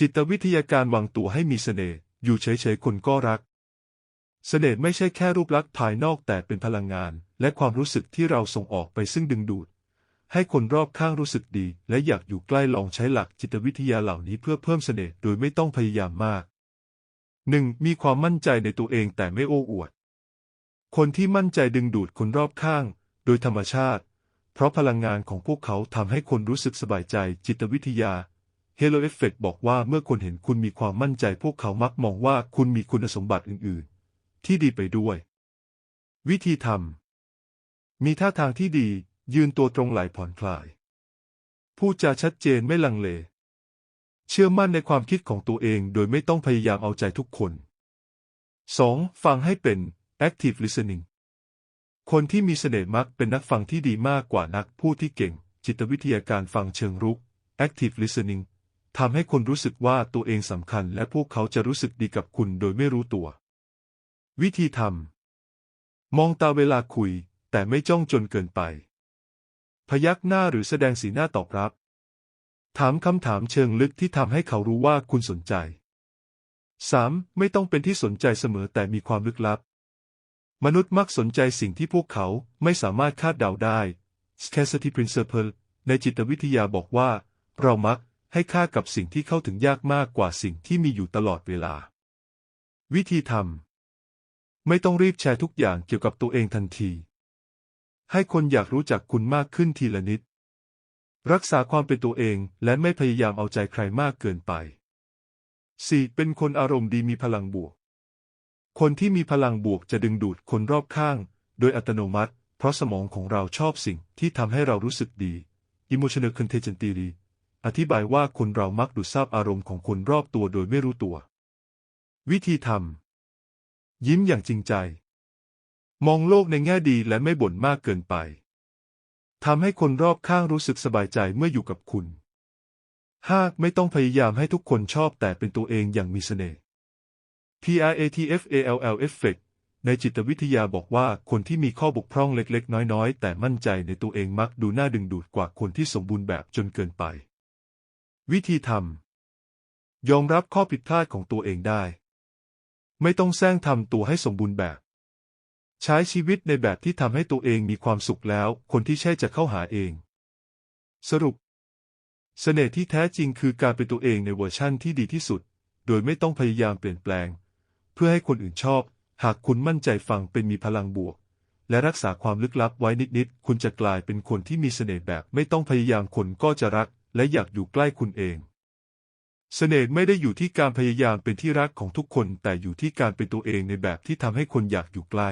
จิตวิทยาการวางตัวให้มีเสน่ห์อยู่เฉยๆคนก็รัก เสน่ห์ไม่ใช่แค่รูปลักษณ์ภายนอกแต่เป็นพลังงาน และความรู้สึกที่เราส่งออกไปซึ่งดึงดูด ให้คนรอบข้างรู้สึกดี และอยากอยู่ใกล้ลองใช้หลักจิตวิทยาเหล่านี้เพื่อเพิ่มเสน่ห์โดยไม่ต้องพยายามมาก 1. มีความมั่นใจในตัวเองแต่ไม่โอ้อวด คนที่มั่นใจดึงดูดคนรอบข้าง โดยธรรมชาติ เพราะพลังงานของพวกเขาทำให้คนรู้สึกสบายใจจิตวิทยา Halo Effect บอกว่าเมื่อคนเห็นคุณมีความมั่นใจพวกเขามักมองว่าคุณมีคุณสมบัติอื่น ๆ ที่ดีไปด้วย วิธีทำมีท่าทางที่ดี ยืนตัวตรงไหลผ่อนคลาย พูดจาชัดเจนไม่ลังเล เชื่อมั่นในความคิดของตัวเองโดยไม่ต้องพยายามเอาใจทุกคน 2. ฟังให้เป็น active listening คนที่มีเสน่ห์มักเป็นนักฟังที่ดีมากกว่านักพูดที่เก่ง จิตวิทยาการฟังเชิงรุก active listening ทำให้คนรู้สึกว่าตัวเองสำคัญและพวกเขาจะรู้สึกดีกับคุณโดยไม่รู้ตัว วิธีทำมองตาเวลาคุย แต่ไม่จ้องจนเกินไป พยักหน้าหรือแสดงสีหน้าตอบรับ ถามคำถามเชิงลึกที่ทำให้เขารู้ว่าคุณสนใจ 3. ไม่ต้องเป็นที่สนใจเสมอแต่มีความลึกลับ มนุษย์มักสนใจสิ่งที่พวกเขาไม่สามารถคาดเดาได้ scarcity principle ในจิตวิทยาบอกว่า เรามัก ให้ค่ากับสิ่งที่เข้าถึงยากมากกว่าสิ่งที่มีอยู่ตลอดเวลา วิธีทำไม่ต้องรีบแชร์ทุกอย่างเกี่ยวกับตัวเองทันที ให้คนอยากรู้จักคุณมากขึ้นทีละนิด รักษาความเป็นตัวเองและไม่พยายามเอาใจใครมากเกินไป 4. เป็นคนอารมณ์ดีมีพลังบวก คนที่มีพลังบวกจะดึงดูดคนรอบข้าง โดยอัตโนมัติ เพราะสมองของเราชอบสิ่งที่ทำให้เรารู้สึกดี emotional contagion theory อธิบายว่าคนเรามักดูดซับอารมณ์ของคนรอบตัวโดยไม่รู้ตัว วิธีทำยิ้มอย่างจริงใจ มองโลกในแง่ดีและไม่บ่นมากเกินไปทำให้คนรอบข้างรู้สึกสบายใจเมื่ออยู่กับคุณ 5. ไม่ต้องพยายามให้ทุกคนชอบแต่เป็นตัวเองอย่างมีเสน่ห์ PRATFALL Effect ในจิตวิทยาบอกว่าคนที่มีข้อบกพร่องเล็กๆ น้อยๆ แต่มั่นใจในตัวเองมักดูน่าดึงดูดกว่าคนที่สมบูรณ์แบบจนเกินไป วิธีทำยอมรับข้อผิดพลาดของตัวเองได้ ไม่ต้องแซงทำตัวให้สมบูรณ์แบบ ใช้ชีวิตในแบบที่ทำให้ตัวเองมีความสุขแล้ว คนที่ใช่จะเข้าหาเอง สรุปเสน่ห์ที่แท้จริงคือการเป็นตัวเองในเวอร์ชั่นที่ดีที่สุด โดยไม่ต้องพยายามเปลี่ยนแปลง เพื่อให้คนอื่นชอบ หากคุณมั่นใจฟังเป็นมีพลังบวก และรักษาความลึกลับไว้นิดๆคุณจะกลายเป็นคนที่มีเสน่ห์แบบ ไม่ต้องพยายามคนก็จะรัก และอยากอยู่ใกล้คุณเอง เสน่ห์ไม่ได้อยู่ที่การพยายามเป็นที่รักของทุกคน แต่อยู่ที่การเป็นตัวเองในแบบที่ทำให้คนอยากอยู่ใกล้